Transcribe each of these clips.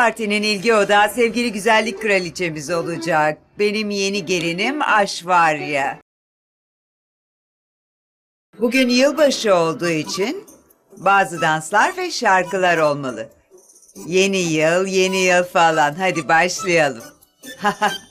partinin ilgi odağı sevgili güzellik kraliçemiz olacak. Benim yeni gelinim Aşvarya. Bugün yılbaşı olduğu için bazı danslar ve şarkılar olmalı. Yeni yıl, yeni yıl falan. Hadi başlayalım.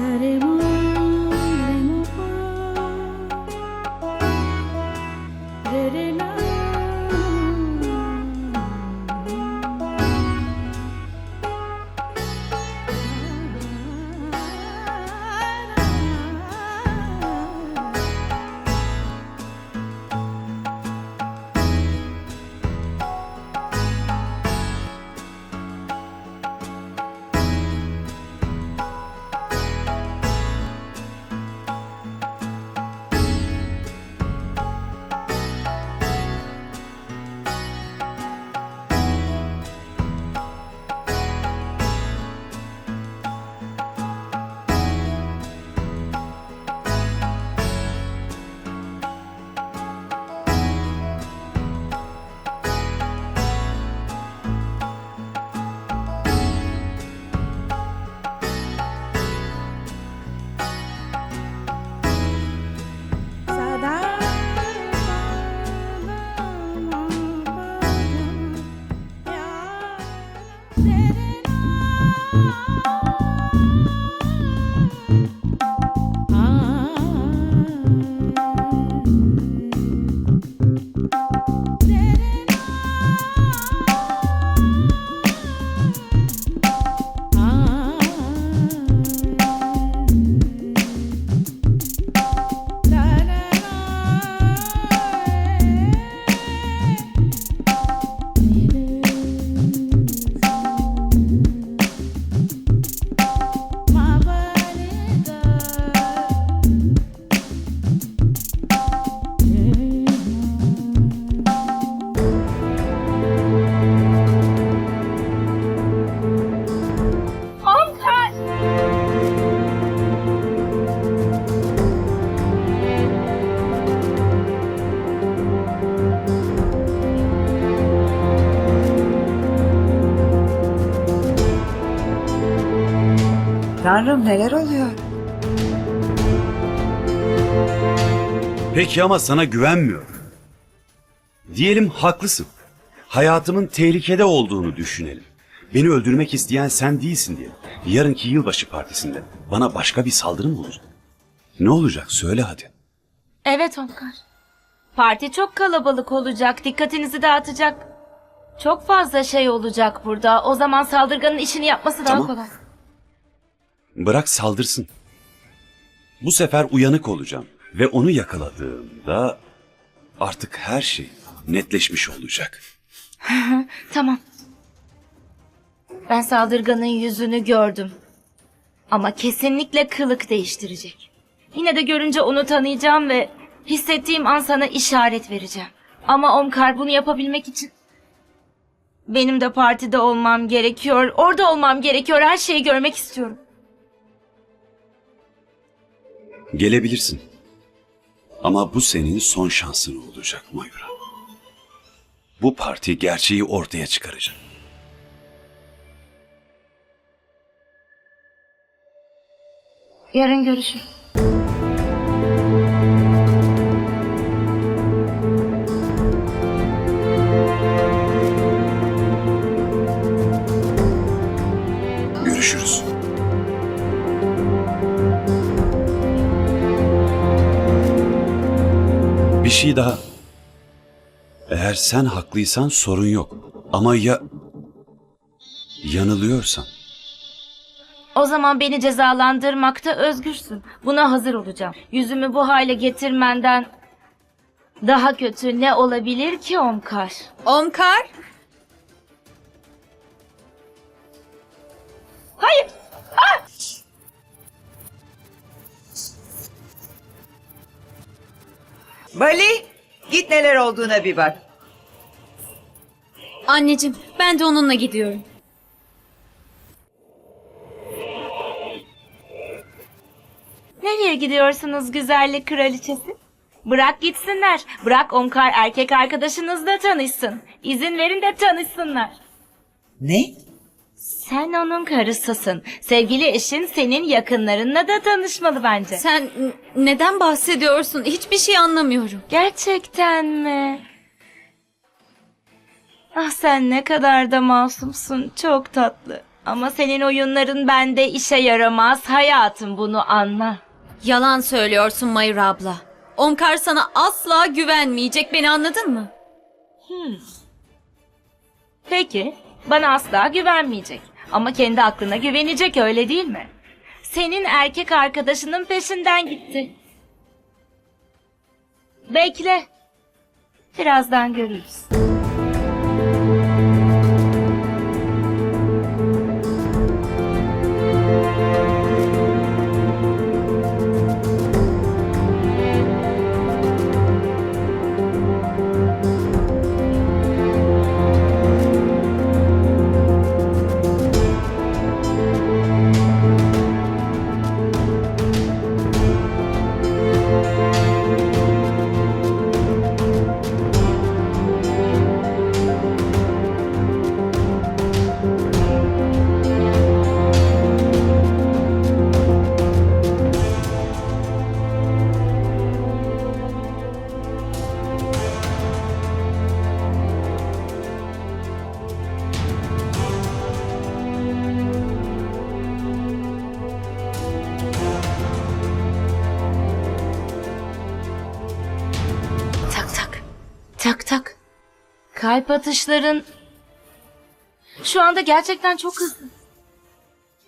i didn't sarebu Tanrım neler oluyor? Peki ama sana güvenmiyorum. Diyelim haklısın. Hayatımın tehlikede olduğunu düşünelim. Beni öldürmek isteyen sen değilsin diye. Yarınki yılbaşı partisinde bana başka bir saldırı mı olacak? Ne olacak söyle hadi. Evet Omkar. Parti çok kalabalık olacak. Dikkatinizi dağıtacak. Çok fazla şey olacak burada. O zaman saldırganın işini yapması daha Tamam. kolay. Bırak saldırsın. Bu sefer uyanık olacağım ve onu yakaladığımda artık her şey netleşmiş olacak. Tamam. Ben saldırganın yüzünü gördüm. Ama kesinlikle kılık değiştirecek. Yine de görünce onu tanıyacağım ve hissettiğim an sana işaret vereceğim. Ama Omkar bunu yapabilmek için benim de partide olmam gerekiyor. Orada olmam gerekiyor. Her şeyi görmek istiyorum. Gelebilirsin. Ama bu senin son şansın olacak Mayura. Bu parti gerçeği ortaya çıkaracak. Yarın görüşürüz. Görüşürüz. Şey daha. Eğer sen haklıysan sorun yok. Ama ya yanılıyorsan? O zaman beni cezalandırmakta özgürsün. Buna hazır olacağım. Yüzümü bu hale getirmenden daha kötü ne olabilir ki Omkar? Omkar? Hayır! Bali git neler olduğuna bir bak. Anneciğim ben de onunla gidiyorum. Nereye gidiyorsunuz güzellik kraliçesi? Bırak gitsinler. Bırak Omkar erkek arkadaşınızla tanışsın. İzin verin de tanışsınlar. Ne? Sen onun karısısın. Sevgili eşin senin yakınlarınla da tanışmalı bence. Sen neden bahsediyorsun? Hiçbir şey anlamıyorum. Gerçekten mi? Ah sen ne kadar da masumsun. Çok tatlı. Ama senin oyunların bende işe yaramaz. Hayatım bunu anla. Yalan söylüyorsun Mayur abla. Omkar sana asla güvenmeyecek beni anladın mı? Peki, bana asla güvenmeyecek. Ama kendi aklına güvenecek öyle değil mi? Senin erkek arkadaşının peşinden gitti. Bekle. Birazdan görürüz. Kalp atışların şu anda gerçekten çok hızlı.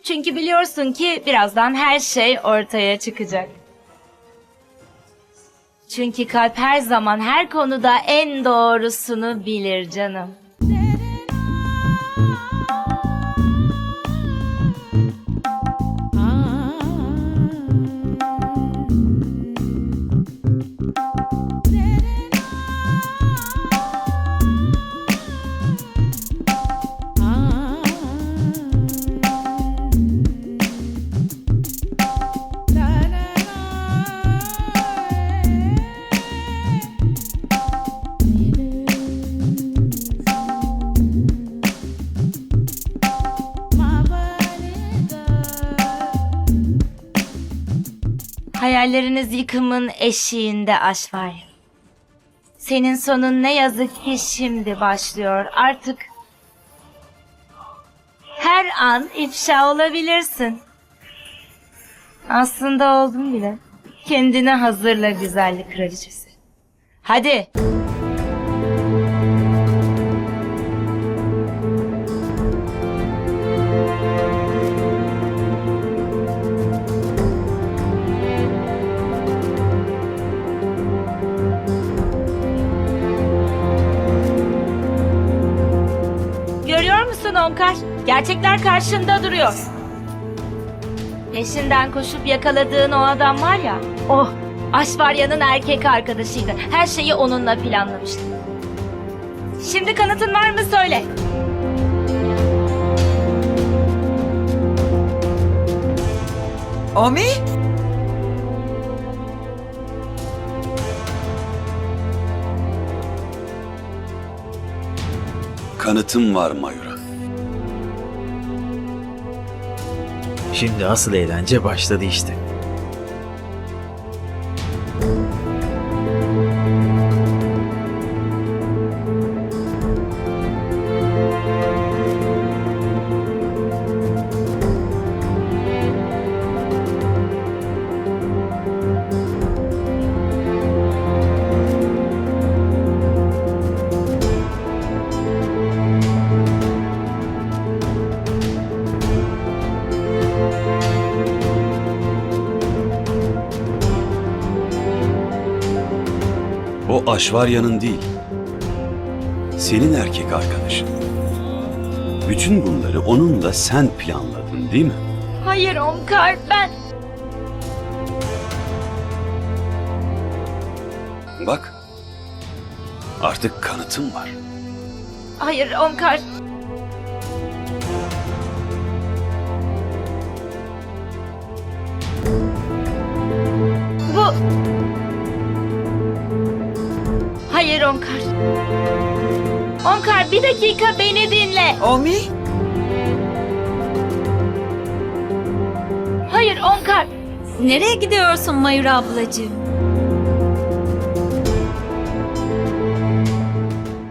Çünkü biliyorsun ki birazdan her şey ortaya çıkacak. Çünkü kalp her zaman her konuda en doğrusunu bilir canım. Hayalleriniz yıkımın eşiğinde Aşvarya. Senin sonun ne yazık ki şimdi başlıyor. Artık her an ifşa olabilirsin. Aslında oldum bile. Kendine hazırla güzellik kraliçesi. Hadi. Omkar? Gerçekler karşında duruyor. Peşinden koşup yakaladığın o adam var ya. Oh, Aşvarya'nın erkek arkadaşıydı. Her şeyi onunla planlamıştı. Şimdi kanıtın var mı söyle. Omi? Kanıtım var Mayura. Şimdi asıl eğlence başladı işte. O Aşvarya'nın değil. Senin erkek arkadaşın. Bütün bunları onunla sen planladın değil mi? Hayır Omkar ben... Bak. Artık kanıtım var. Hayır Omkar. Bir dakika beni dinle. Omi? Hayır Omkar. Nereye gidiyorsun Mayur ablacığım?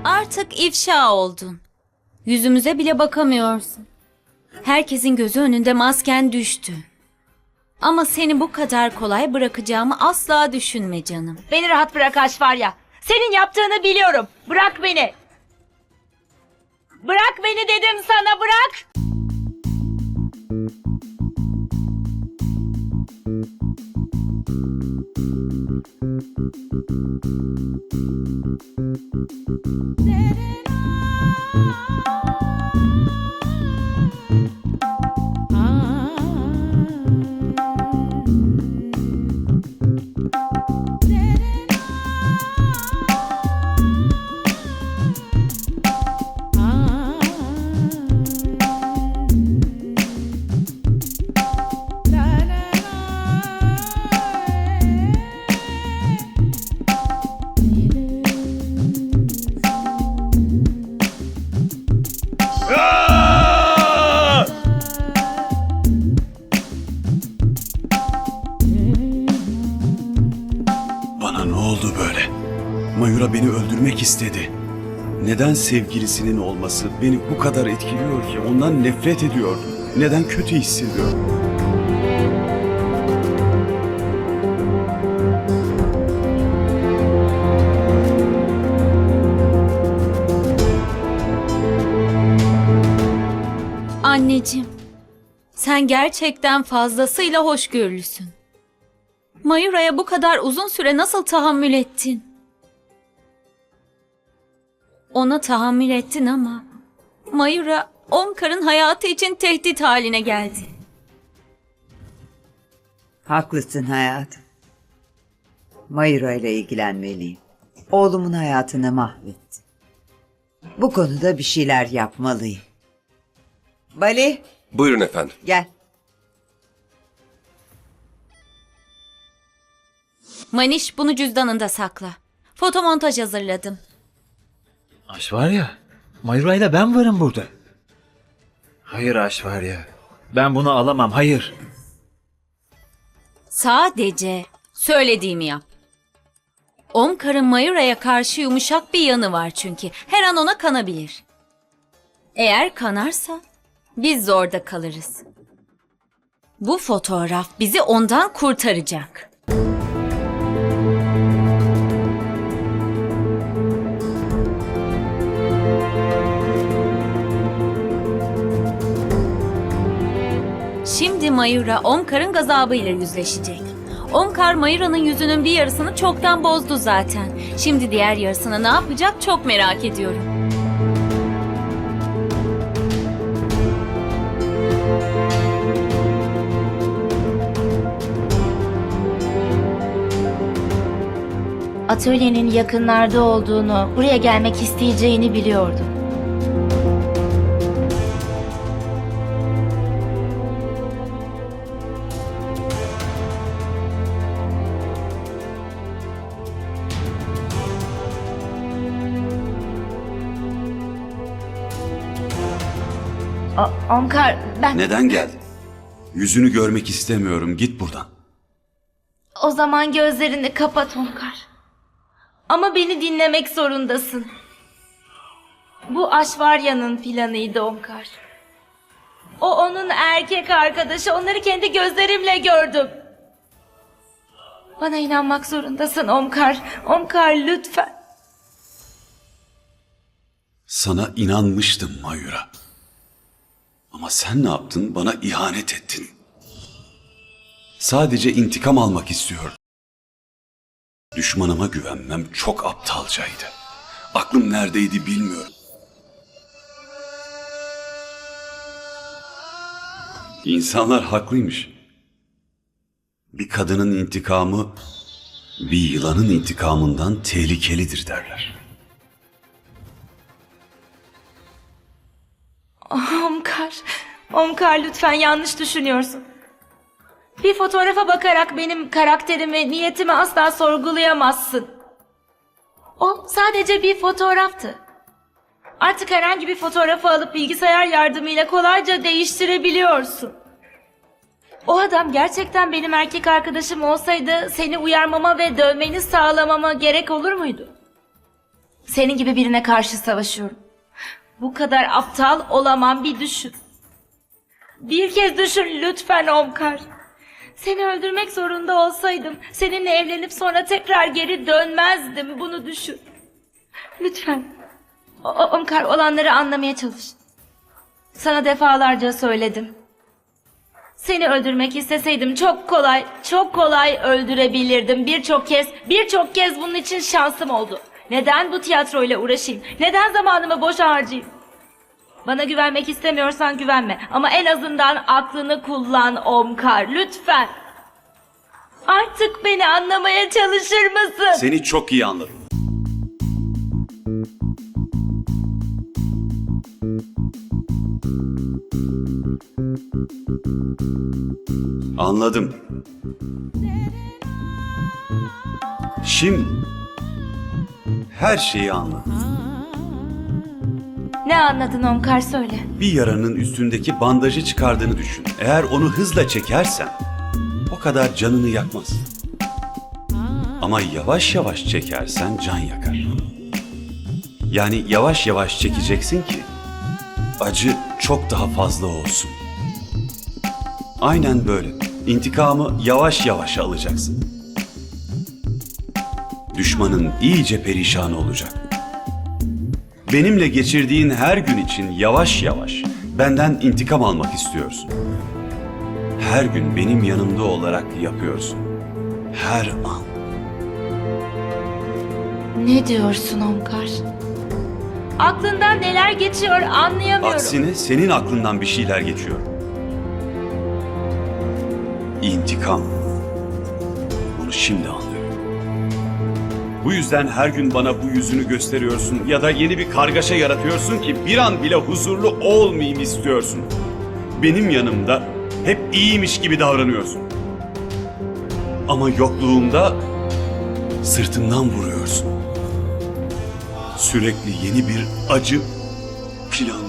Artık ifşa oldun. Yüzümüze bile bakamıyorsun. Herkesin gözü önünde masken düştü. Ama seni bu kadar kolay bırakacağımı asla düşünme canım. Beni rahat bırak Aşvarya. Senin yaptığını biliyorum. Bırak beni. Bırak beni dedim sana bırak. Bana beni öldürmek istedi. Neden sevgilisinin olması beni bu kadar etkiliyor ki? Ondan nefret ediyordum. Neden kötü hissediyorum? Anneciğim, sen gerçekten fazlasıyla hoşgörülüsün. Mayura'ya bu kadar uzun süre nasıl tahammül ettin? Ona tahammül ettin ama Mayura Omkar'ın hayatı için tehdit haline geldi. Haklısın hayatım. Mayura ile ilgilenmeliyim. Oğlumun hayatını mahvetti. Bu konuda bir şeyler yapmalıyım. Bali Buyurun efendim. gel. Maniş bunu cüzdanında sakla. Fotomontaj hazırladım. Aş var ya. Mayura'yla ben varım burada. Hayır Aş var ya. Ben bunu alamam hayır. Sadece söylediğimi yap. Omkar'ın Mayura'ya karşı yumuşak bir yanı var çünkü. Her an ona kanabilir. Eğer kanarsa biz zorda kalırız. Bu fotoğraf bizi ondan kurtaracak. Mayura Omkar'ın gazabıyla yüzleşecek. Omkar Mayura'nın yüzünün bir yarısını çoktan bozdu zaten. Şimdi diğer yarısını ne yapacak çok merak ediyorum. Atölyenin yakınlarda olduğunu, buraya gelmek isteyeceğini biliyordum. Neden geldin? Yüzünü görmek istemiyorum. Git buradan. O zaman gözlerini kapat Omkar. Ama beni dinlemek zorundasın. Bu Aşvarya'nın planıydı Omkar. O onun erkek arkadaşı. Onları kendi gözlerimle gördüm. Bana inanmak zorundasın Omkar. Omkar lütfen. Sana inanmıştım Mayura. Ama sen ne yaptın? Bana ihanet ettin. Sadece intikam almak istiyordum. Düşmanıma güvenmem çok aptalcaydı. Aklım neredeydi bilmiyorum. İnsanlar haklıymış. Bir kadının intikamı bir yılanın intikamından tehlikelidir derler. Omkar lütfen yanlış düşünüyorsun. Bir fotoğrafa bakarak benim karakterimi, niyetimi asla sorgulayamazsın. O sadece bir fotoğraftı. Artık herhangi bir fotoğrafı alıp bilgisayar yardımıyla kolayca değiştirebiliyorsun. O adam gerçekten benim erkek arkadaşım olsaydı seni uyarmama ve dövmeni sağlamama gerek olur muydu? Senin gibi birine karşı savaşıyorum. Bu kadar aptal olamam bir düşün. Bir kez düşün lütfen Omkar. Seni öldürmek zorunda olsaydım seninle evlenip sonra tekrar geri dönmezdim bunu düşün. Lütfen. O- Omkar olanları anlamaya çalış. Sana defalarca söyledim. Seni öldürmek isteseydim çok kolay, çok kolay öldürebilirdim. Birçok kez, birçok kez bunun için şansım oldu. Neden bu tiyatroyla uğraşayım? Neden zamanımı boşa harcayayım? Bana güvenmek istemiyorsan güvenme. Ama en azından aklını kullan Omkar. Lütfen. Artık beni anlamaya çalışır mısın? Seni çok iyi anladım. Anladım. Şimdi her şeyi anladım. Ne anladın Omkar söyle. Bir yaranın üstündeki bandajı çıkardığını düşün. Eğer onu hızla çekersen o kadar canını yakmaz. Ama yavaş yavaş çekersen can yakar. Yani yavaş yavaş çekeceksin ki acı çok daha fazla olsun. Aynen böyle. İntikamı yavaş yavaş alacaksın. Düşmanın iyice perişan olacak. Benimle geçirdiğin her gün için yavaş yavaş benden intikam almak istiyorsun. Her gün benim yanımda olarak yapıyorsun. Her an. Ne diyorsun Omkar? Aklından neler geçiyor anlayamıyorum. Aksine senin aklından bir şeyler geçiyor. İntikam. Bunu şimdi anlıyorum. Bu yüzden her gün bana bu yüzünü gösteriyorsun ya da yeni bir kargaşa yaratıyorsun ki bir an bile huzurlu olmayayım istiyorsun. Benim yanımda hep iyiymiş gibi davranıyorsun. Ama yokluğumda sırtımdan vuruyorsun. Sürekli yeni bir acı planlıyorsun.